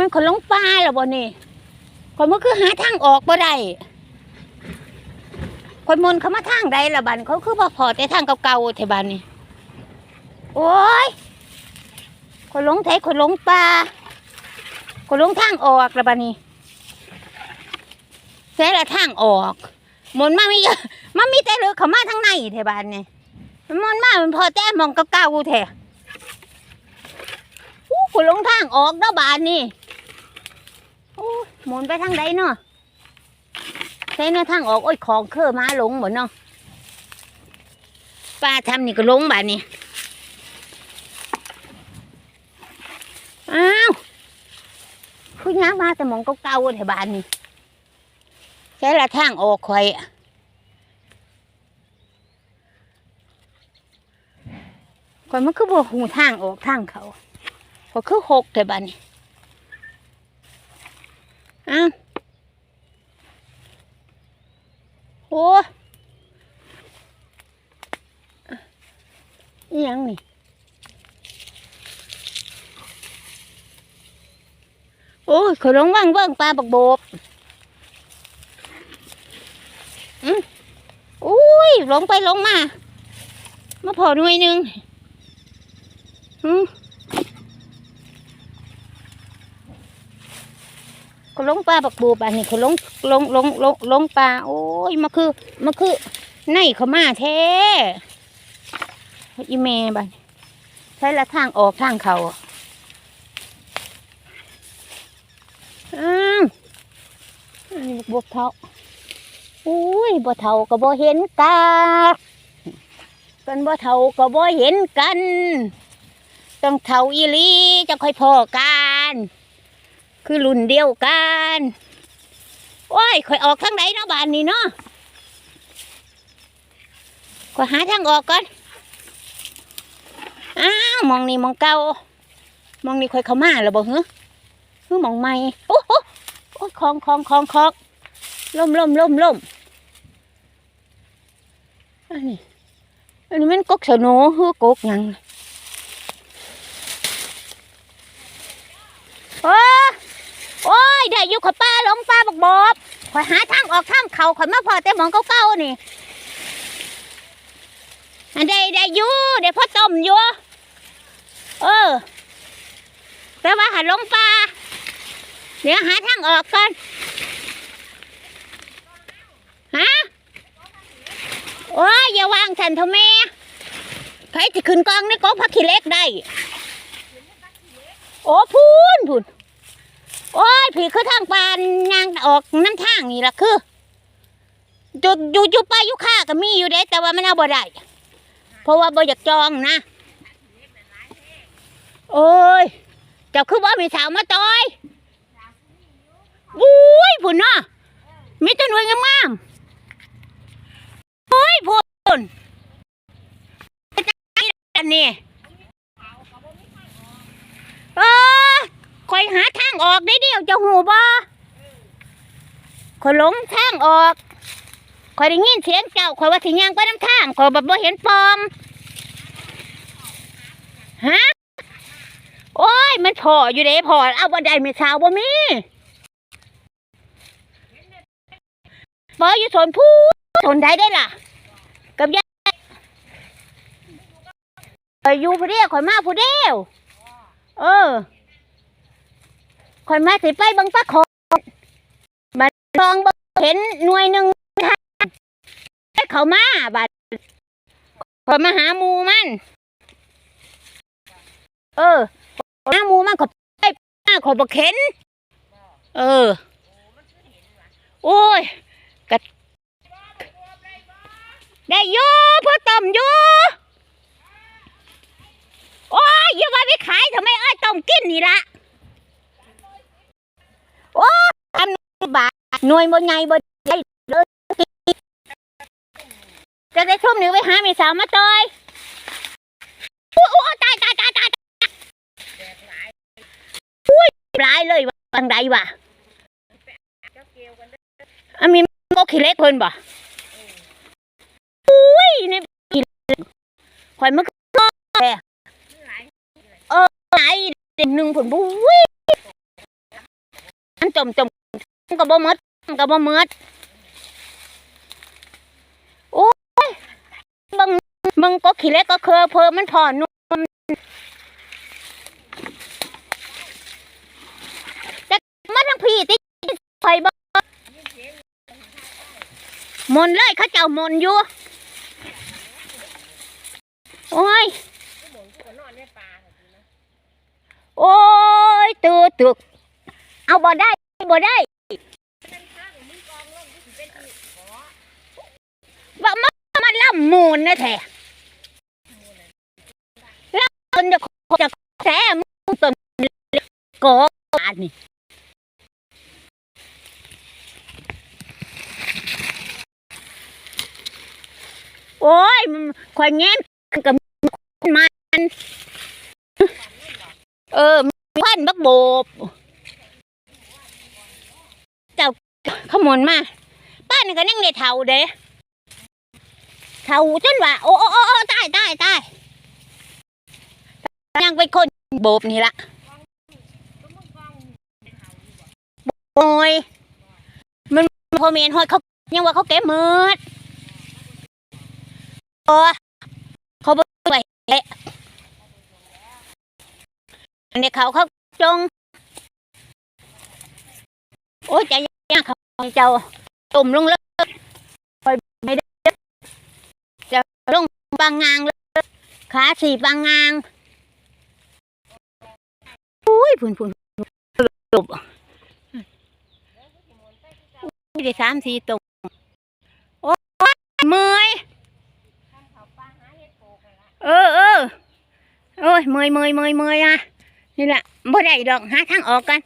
มันคนลงปลาเหรอบ่นี่คนมันคือหาทางออกบ่ได้คนมนต์เขามาทางใดละบันเขาคือบ่พอแต่ทางเก่าๆแถวบ้านนี่โอ้ยคนหลงไทยคนหลงปลาคนหลงทางออกละบันนี่แค่ละทางออกมนต์มาไม่เยอะมันมีแต่เลือเขามาทางในแถวบ้านนี่มันมนต์มามันพอแต่มองเก่าๆแถวอู้ขุนลงทางออกเด้อบานนี่ หมุนไปทางใดเนาะใช่เนาะทางออกโอ้ยของเคอมาหลงหมดเนาะป้าทำนี่ก็หลงบานนี่อ้าวคุณย้ามาแต่หมองเก่าๆแถวบ้านนี่ใช่ละทางออกคอยอะคอยมันคือบ่หูทางออกทางเขาก็คือหกแต่บัดนี้ อ้าวโอ้อิหยังนี่โอ้ยขอยลงว่างเบิ่งปลาบักโบกอืมอุ้ยลงไปลงมา มาพอหน่วยหนึ่งอืม เขาลงปลาบักบูบอันนี้เขาลงลงลงลงลงปลาโอ้ยมาคือมาคือในเขามาแท้อีเมบันใช้ละทางออกทางเขาอ้าวอันนี้บวกเท่าอุ้ยบ่เท่าก็บ่เห็นกันกันบ่เท่าก็บ่เห็นกัน ต้องเท่าอีลีจะค่อยพอกัน คือรุ่นเดียวกัน โอ้ยข่อยออกทางไหนเนาะบ้านนี้เนาะข่อยหาทางออกก่อน อ้าวมองนี่มองเก่ามองนี่ข่อยเข้ามาแล้วบ่เหรอคือมองใหม่โอ้โหโอ้ยคลองคลองคลองคลองล่มล่มล่มล่มอันนี้อันนี้มันกกสโนคือกกยังโอ้ โอ้ยได้อยู่ขอยป้าหลงป้าบอกบอบข่อยหาทางออกทางเขาข่อยมาพอแต่หมองเก่าๆนี่อันได้ได้อยู่ได้พ่อต้มอยู่เออแต่ว่าหันลงป่าเดี๋ยวหาทางออกก่อนฮะโอ้ยอย่าวางฉันทำไมใครจะขึ้นกองในกองพักขี้เล็กได้ โอ้พูนพูน โอ้ยผีคือทางปานยางออกน้ำทางนี่ละคืออยู่อยู่อยู่ไปอยู่ข้าก็มีอยู่เด้แต่ว่ามันเอาบ่ได้เพราะว่าบ่อยากจองนะ โอ้ยเจ้าคือบ่มีสาวมาต่อยบุ้ยผุนเนาะมีตัวหน่วยงามๆโอ้ยผุนอันนี้เออ คอยหาทางออกได้เดียวจะหูบ่คอยหลงทางออกคอยได้ยินเสียงเจ้าคอยว่าสิย่างไปน้ำทางคอยแบบบ่เห็นปอมฮะโอ้ย มันพออยู่เด้พอเอาบ่ได้ไม่เช้าบ่มีบ่อยู่สนผู้สนใดได้ล่ะ กับยายคอยอยู่ผู้เดียวคอยมาผู้เดียวเออ ข่อยมาสิไปบังปลาขอบัดลองบ่เห็นหน่วยหนึ่งทางให้เขามาบัดข่อยมาหาหมูมัน เออหาหมูมันก็ไปมาข่อยบ่เข็น เออ โอ้ยกะได้อยู่พ่อต้มอยู่โอ้ยอย่าว่าไปขายทำไมอ้อยต้มกินนี่ละ โอ้ทำบาท หน่วยบนไงบนได้เลยจะได้ทุ่มหนึ่งไปหาเมีสาวมาต่อยโอ้โอ้ตายตายตายตายอุ้ยหลายเลยว่าบางใดวะอามีโมขี้เล็กเพิ่นบ่อุ้ยในขี้เล็กข่อยมันก็แก่เออไหนเด็กหนึ่งผลบุ้ยอันจมจมก็บ่มด ก็บ่หมดโอ้ยมึงมึงก็ขี้เล็กก็เคอเพอมันพอนุ่มแต่มาทั้งพี่ติคอยบ่มนเลยเขาเจ้ามนอยู่ โอ้ย โอ้ยตือตึกเอาบ่ได้บ่ได้บ่มามาล่ำมูลนะแท้แล่ำคนจะจะแท้มึงต้นกอบาดนี่โอ้ยมันข่อยแง้มกับมันเออมีพันบักโบกเจ้าขโมยมาป้านี่ก็นั่งในเท่าเด้ เท่าจนว่า โอ้โอ้โอ้ตายตายตายยังเป็นคนโบบนี่ละโอ้ยมันพอเมนหอยเขายังว่าเขาเก็บมืดโอ้เขาบ่ไปอันนี้เขาเขาจง โอ้ยใจยากเขาเจ้าตุ่มลงเลยคอยไม่ได้จะ ลงบางงางเลยขาสี่บางงางอุ้ยพุ่นพุ่นหลบไม่ได้สามสี่ตุ่มโอ้ยเมื่อยเออเออโอ้ยเมื่อยเมื่อยเมื่อยเมื่อยอะนี่แหละบ่ได้ดอกหาทางออกกัน